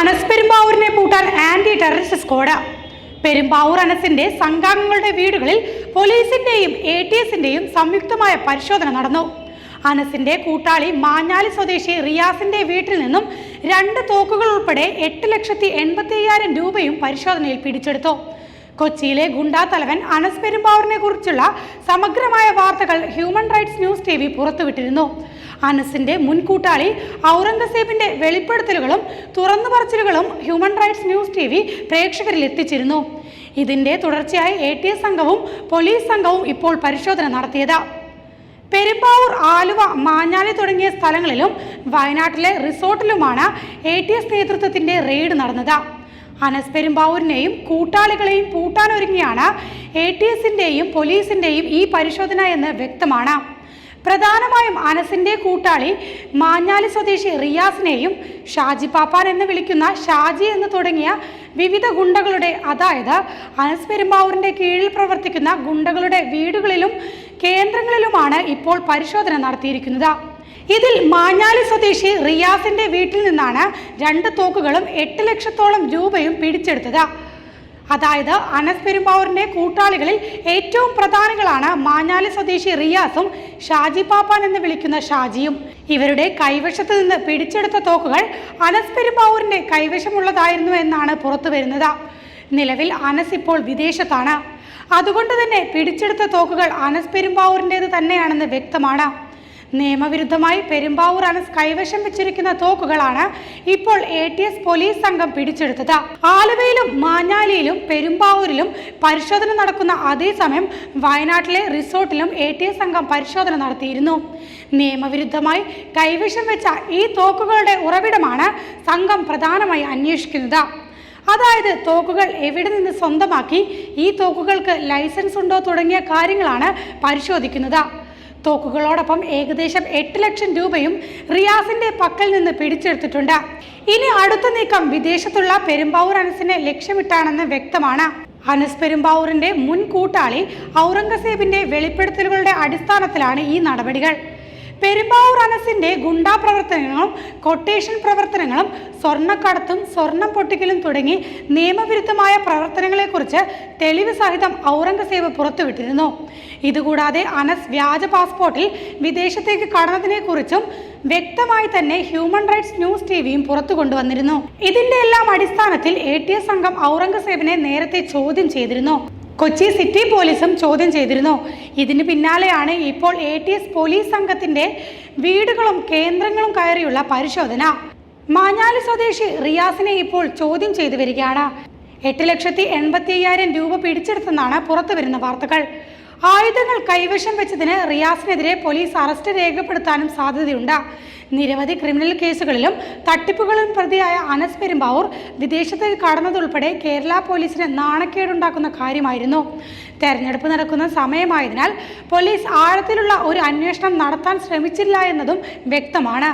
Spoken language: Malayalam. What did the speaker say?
അനസ് പെരുമ്പാവൂരിനെ പൂട്ടാൻ ആന്റി ടെററിസ്റ്റ് സ്ക്വാഡ് പെരുമ്പാവൂർ അനസിന്റെ സംഘാംഗങ്ങളുടെ വീടുകളിൽ പോലീസിന്റെയും എ ടി എസിന്റെയും സംയുക്തമായ പരിശോധന നടന്നു. അനസിന്റെ കൂട്ടാളി മാഞ്ഞാലി സ്വദേശി റിയാസിന്റെ വീട്ടിൽ നിന്നും രണ്ട് തോക്കുകൾ ഉൾപ്പെടെ എട്ട് ലക്ഷത്തി എൺപത്തി അയ്യായിരം രൂപയും പരിശോധനയിൽ പിടിച്ചെടുത്തു. കൊച്ചിയിലെ ഗുണ്ടാ തലവൻ അനസ് പെരുമ്പാവൂരിനെ കുറിച്ചുള്ള സമഗ്രമായ വാർത്തകൾ human rights news T V പുറത്തുവിട്ടിരുന്നു. അനസിന്റെ മുൻ കൂട്ടാളി ഔറംഗസേബിന്റെ വെളിപ്പെടുത്തലുകളും തുറന്നു പറച്ചിലുകളും human rights news T V പ്രേക്ഷകരിൽ എത്തിച്ചിരുന്നു. ഇതിന്റെ തുടർച്ചയായി എ ടി എസ് സംഘവും പോലീസ് സംഘവും ഇപ്പോൾ പരിശോധന നടത്തിയത്. പെരുമ്പാവൂർ ആലുവ മാഞ്ഞാലി തുടങ്ങിയ സ്ഥലങ്ങളിലും വയനാട്ടിലെ റിസോർട്ടിലുമാണ് എ ടി എസ് നേതൃത്വത്തിന്റെ റെയ്ഡ് നടന്നത്. അനസ് പെരുമ്പാവൂരിനെയും കൂട്ടാളികളെയും പൂട്ടാനൊരുങ്ങിയാണ് എ ടി എസിന്റെയും പോലീസിന്റെയും ഈ പരിശോധന എന്ന് വ്യക്തമാണ്. പ്രധാനമായും അനസിന്റെ കൂട്ടാളി മാഞ്ഞാലി സ്വദേശി റിയാസിനെയും ഷാജി പാപ്പാൻ എന്ന് വിളിക്കുന്ന ഷാജി എന്ന് തുടങ്ങിയ വിവിധ ഗുണ്ടകളുടെ അതായത് അനസ് പെരുമ്പാവൂരിന്റെ കീഴിൽ പ്രവർത്തിക്കുന്ന ഗുണ്ടകളുടെ വീടുകളിലും കേന്ദ്രങ്ങളിലുമാണ് ഇപ്പോൾ പരിശോധന നടത്തിയിരിക്കുന്നത്. ഇതിൽ മാഞ്ഞാലി സ്വദേശി റിയാസിന്റെ വീട്ടിൽ നിന്നാണ് രണ്ട് തോക്കുകളും എട്ട് ലക്ഷത്തോളം രൂപയും പിടിച്ചെടുത്തത്. അതായത് അനസ് പെരുമ്പാവൂരിന്റെ കൂട്ടാളികളിൽ ഏറ്റവും പ്രധാനികളാണ് മാഞ്ഞാലി സ്വദേശി റിയാസും ഷാജി പാപ്പാൻ എന്ന് വിളിക്കുന്ന ഷാജിയും. ഇവരുടെ കൈവശത്ത് നിന്ന് പിടിച്ചെടുത്ത തോക്കുകൾ അനസ് പെരുമ്പാവൂരിന്റെ കൈവശമുള്ളതായിരുന്നു എന്നാണ് പുറത്തു വരുന്നത്. നിലവിൽ അനസ് ഇപ്പോൾ വിദേശത്താണ്. അതുകൊണ്ട് തന്നെ പിടിച്ചെടുത്ത തോക്കുകൾ അനസ് പെരുമ്പാവൂരിന്റേത് തന്നെയാണെന്ന് വ്യക്തമാണ്. നിയമവിരുദ്ധമായി പെരുമ്പാവൂർ അനസ് കൈവശം വെച്ചിരിക്കുന്ന തോക്കുകളാണ് ഇപ്പോൾ എ ടി എസ് പോലീസ് സംഘം പിടിച്ചെടുത്തത്. ആലുവയിലും മാഞ്ഞാലിയിലും പെരുമ്പാവൂരിലും പരിശോധന നടക്കുന്ന അതേസമയം വയനാട്ടിലെ റിസോർട്ടിലും എ ടി എസ് സംഘം പരിശോധന നടത്തിയിരുന്നു. നിയമവിരുദ്ധമായി കൈവശം വെച്ച ഈ തോക്കുകളുടെ ഉറവിടമാണ് സംഘം പ്രധാനമായി അന്വേഷിക്കുന്നത്. അതായത് തോക്കുകൾ എവിടെ നിന്ന് സ്വന്തമാക്കി ഈ തോക്കുകൾക്ക് ലൈസൻസ് ഉണ്ടോ തുടങ്ങിയ കാര്യങ്ങളാണ് പരിശോധിക്കുന്നത്. തോക്കുകളോടൊപ്പം ഏകദേശം എട്ട് ലക്ഷം രൂപയും റിയാസിന്റെ പക്കൽ നിന്ന് പിടിച്ചെടുത്തിട്ടുണ്ട്. ഇനി അടുത്ത നീക്കം വിദേശത്തുള്ള പെരുമ്പാവൂർ അനസിനെ ലക്ഷ്യമിട്ടാണെന്ന് വ്യക്തമാണ്. അനസ് പെരുമ്പാവൂരിന്റെ മുൻ കൂട്ടാളി ഔറംഗസേബിന്റെ വെളിപ്പെടുത്തലുകളുടെ അടിസ്ഥാനത്തിലാണ് ഈ നടപടികൾ. പെരുമ്പാവൂർ അനസിന്റെ ഗുണ്ടാ പ്രവർത്തനങ്ങളും കൊട്ടേഷൻ പ്രവർത്തനങ്ങളും സ്വർണക്കടത്തും സ്വർണം പൊട്ടിക്കലും തുടങ്ങി നിയമവിരുദ്ധമായ പ്രവർത്തനങ്ങളെക്കുറിച്ച് തെളിവ് സഹിതം ഔറംഗസേബ് പുറത്തുവിട്ടിരുന്നു. ഇതുകൂടാതെ അനസ് വ്യാജ പാസ്പോർട്ടിൽ വിദേശത്തേക്ക് കടന്നതിനെക്കുറിച്ചും വ്യക്തമായി തന്നെ ഹ്യൂമൻ റൈറ്റ്സ് ന്യൂസ് ടി വിയും പുറത്തു കൊണ്ടുവന്നിരുന്നു. ഇതിന്റെ എല്ലാം അടിസ്ഥാനത്തിൽ എ ടി എസ് സംഘം ഔറംഗസേബിനെ നേരത്തെ ചോദ്യം ചെയ്തിരുന്നു. കൊച്ചി സിറ്റി പോലീസും ചോദ്യം ചെയ്തിരുന്നു. ഇതിന് പിന്നാലെയാണ് ഇപ്പോൾ എ ടി എസ് പോലീസ് സംഘത്തിന്റെ വീടുകളും കേന്ദ്രങ്ങളും കയറിയുള്ള പരിശോധന. മാഞ്ഞാലി സ്വദേശി റിയാസിനെ ഇപ്പോൾ ചോദ്യം ചെയ്തു വരികയാണ്. എട്ട് ലക്ഷത്തി എൺപത്തി അയ്യായിരം രൂപ പിടിച്ചെടുത്തെന്നാണ് പുറത്തു വരുന്ന വാർത്തകൾ. ആയുധങ്ങൾ കൈവശം വെച്ചതിന് റിയാസിനെതിരെ പോലീസ് അറസ്റ്റ് രേഖപ്പെടുത്താനും സാധ്യതയുണ്ട്. നിരവധി ക്രിമിനൽ കേസുകളിലും തട്ടിപ്പുകളിലും പ്രതിയായ അനസ് പെരുമ്പാവൂർ വിദേശത്ത് കടന്നതുൾപ്പെടെ കേരള പോലീസിന് നാണക്കേടുണ്ടാക്കുന്ന കാര്യമായിരുന്നു. തെരഞ്ഞെടുപ്പ് നടക്കുന്ന സമയമായതിനാൽ പോലീസ് ആഴത്തിലുള്ള ഒരു അന്വേഷണം നടത്താൻ ശ്രമിച്ചില്ല എന്നതും വ്യക്തമാണ്.